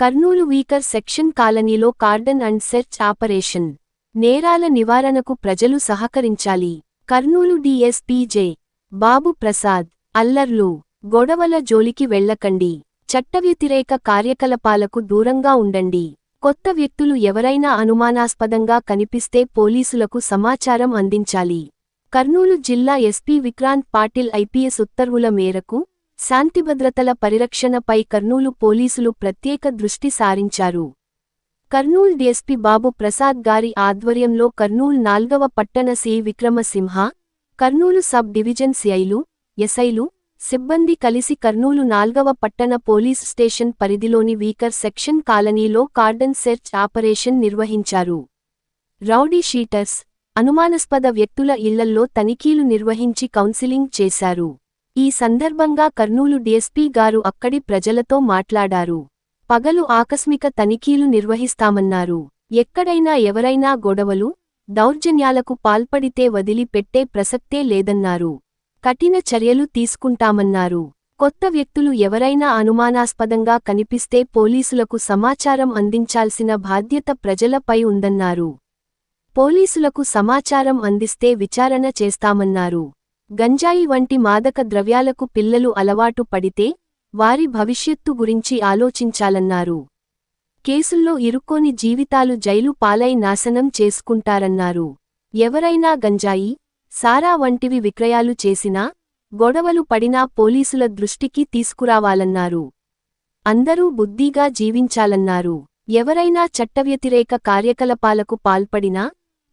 Kurnool weaker section కాలనీలో cordon and search operation. నేరాల నివారణకు ప్రజలు సహకరించాలి. కర్నూలు డీఎస్పీ జె బాబు ప్రసాద్ అల్లర్లు. గొడవల జోలికి వెళ్ళకండి. చట్టవ్యతిరేక కార్యకలాపాలకు దూరంగా ఉండండి. కొత్త వ్యక్తులు ఎవరైనా అనుమానాస్పదంగా కనిపిస్తే పోలీసులకు సమాచారం అందించాలి. కర్నూలు జిల్లా ఎస్పీ విక్రాంత్ పాటిల్ ఐపీఎస్ ఉత్తర్వుల మేరకు శాంతిభద్రతల పరిరక్షణపై కర్నూలు పోలీసులు ప్రత్యేక దృష్టి సారించారు. కర్నూల్ డీఎస్పీ బాబు ప్రసాద్ గారి ఆధ్వర్యంలో కర్నూల్ నాల్గవ పట్టణ C. Vikramasimha Kurnool sub division సిఐలు ఎస్ఐలు సిబ్బంది కలిసి కర్నూలు నాల్గవ పట్టణ పోలీస్ స్టేషన్ పరిధిలోని వీకర్ సెక్షన్ కాలనీలో కార్డన్ సెర్చ్ ఆపరేషన్ నిర్వహించారు. రౌడీ షీటర్స్ అనుమానాస్పద వ్యక్తుల ఇళ్ళల్లో తనిఖీలు నిర్వహించి కౌన్సిలింగ్ చేశారు. ఈ సందర్భంగా కర్నూలు డీఎస్పీ గారు అక్కడి ప్రజలతో మాట్లాడారు. పగలు ఆకస్మిక తనిఖీలు నిర్వహిస్తామన్నారు. ఎక్కడైనా ఎవరైనా గొడవలు దౌర్జన్యాలకు పాల్పడితే వదిలిపెట్టే ప్రసక్తే లేదన్నారు. కఠిన చర్యలు తీసుకుంటామన్నారు. కొత్త వ్యక్తులు ఎవరైనా అనుమానాస్పదంగా కనిపిస్తే పోలీసులకు సమాచారం అందించాల్సిన బాధ్యత ప్రజలపై ఉందన్నారు. పోలీసులకు సమాచారం అందిస్తే విచారణ చేస్తామన్నారు. గంజాయి వంటి మాదక ద్రవ్యాలకు పిల్లలు అలవాటు పడితే వారి భవిష్యత్తు గురించి ఆలోచించాలన్నారు. కేసుల్లో ఇరుక్కోని జీవితాలు జైలు పాలై నాశనం చేసుకుంటారన్నారు. ఎవరైనా గంజాయి సారా వంటివి విక్రయాలు చేసినా గొడవలు పడినా పోలీసుల దృష్టికి తీసుకురావాలన్నారు. అందరూ బుద్ధిగా జీవించాలన్నారు. ఎవరైనా చట్టవ్యతిరేక కార్యకలాపాలకు పాల్పడినా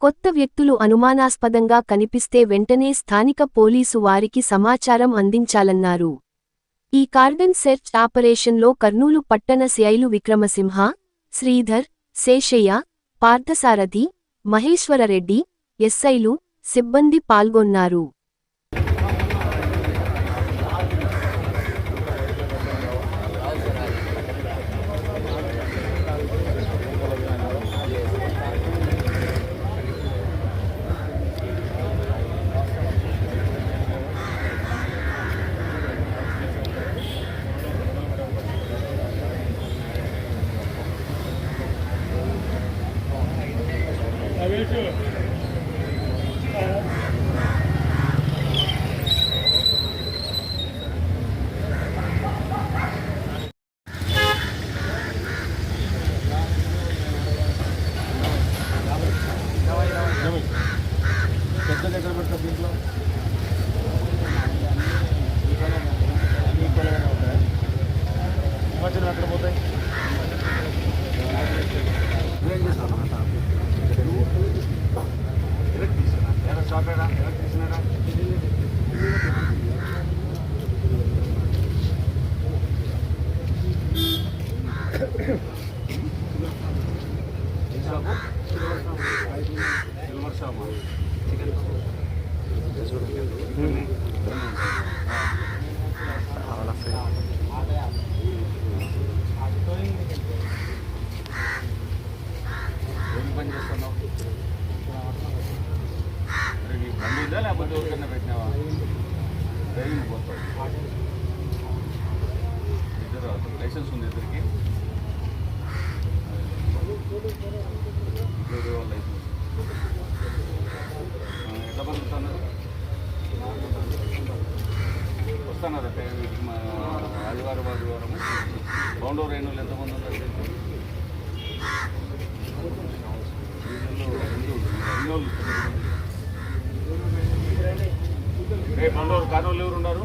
కొత్త వ్యక్తులు అనుమానాస్పదంగా కనిపిస్తే వెంటనే స్థానిక పోలీసు వారికి సమాచారం అందించాలన్నారు. ఈ కార్డన్ సెర్చ్ ఆపరేషన్లో కర్నూలు పట్టణ సిఐలు విక్రమసింహ శ్రీధర్ శేషయ్య పార్థసారథి మహేశ్వరరెడ్డి ఎస్ఐలు సిబ్బంది పాల్గొన్నారు. పెద్ద లైసెన్స్ ఉంది ఇద్దరికి. లైసెన్స్ ఎట్లా పంపుతున్నారు వస్తున్నారు అక్కడ ఆదివారం మా ఆదివారం ఆదివారము బౌండో రైనులు ఎంతమంది ఉన్నారు రేపు బండోరు కానోళ్ళు ఎవరు ఉన్నారు